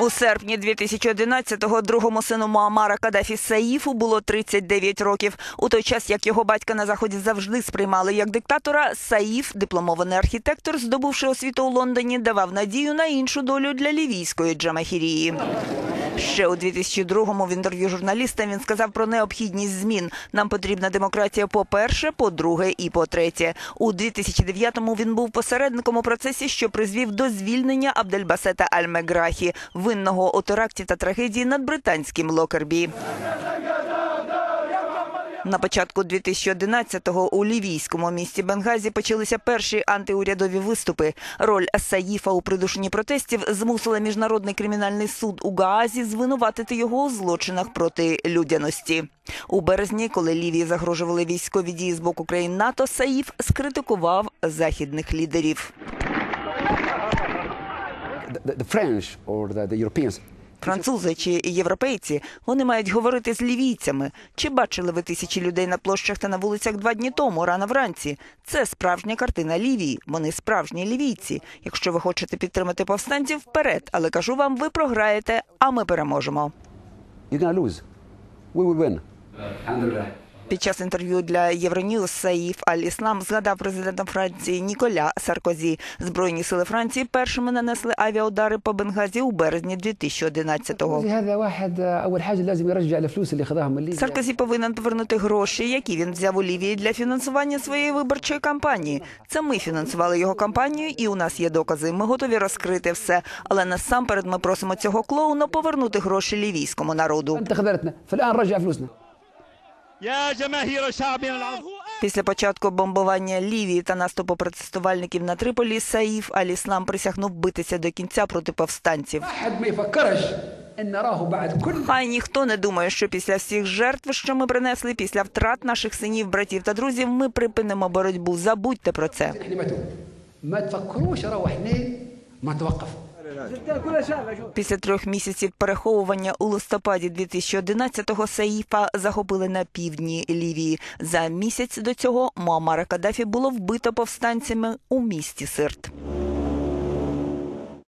У серпні 2011-го другому сину Муамара Кадафі Саїфу було 39 років. У той час, як його батька на заході завжди сприймали як диктатора, Саїф, дипломований архітектор, здобувши освіту у Лондоні, давав надію на іншу долю для лівійської Джамахірії. Ще у 2002-му в інтерв'ю журналістам він сказав про необхідність змін. Нам потрібна демократія по-перше, по-друге і по-третє. У 2009-му він був посередником у процесі, що призвів до звільнення Абдельбасета Аль-Меграхі, винного у теракті та трагедії над британським Локербі. На початку 2011-го у лівійському місті Бенгазі почалися перші антиурядові виступи. Роль Саїфа у придушенні протестів змусила міжнародний кримінальний суд у Гаазі звинуватити його у злочинах проти людяності. У березні, коли Лівії загрожували військові дії з боку країн НАТО, Саїф скритикував західних лідерів. the, French or the Europeans Французи чи європейці вони мають говорити з лівійцями. Чи бачили ви тисячі людей на площах та на вулицях два дні тому, рано вранці? Це справжня картина Лівії. Вони справжні лівійці. Якщо ви хочете підтримати повстанців, вперед. Але кажу вам, ви програєте, а ми переможемо. you're gonna lose. We will win. Під час інтерв'ю для Євроньюз Саїф Аль-Іслам згадав президента Франції Ніколя Саркозі. Збройні сили Франції першими нанесли авіаудари по Бенгазі у березні 2011-го. Саркозі повинен повернути гроші, які він взяв у Лівії для фінансування своєї виборчої кампанії. Це ми фінансували його кампанію, і у нас є докази. Ми готові розкрити все. Але насамперед ми просимо цього клоуна повернути гроші лівійському народу. Після початку бомбування Лівії та наступу протестувальників на Триполі Саїф Аліслам присягнув битися до кінця проти повстанців. Хай ніхто не думає, що після всіх жертв, що ми принесли, після втрат наших синів, братів та друзів, ми припинимо боротьбу. Забудьте про це. Після трьох місяців переховування у листопаді 2011-го Саїфа захопили на півдні Лівії. За місяць до цього Муамара Каддафі було вбито повстанцями у місті Сирт.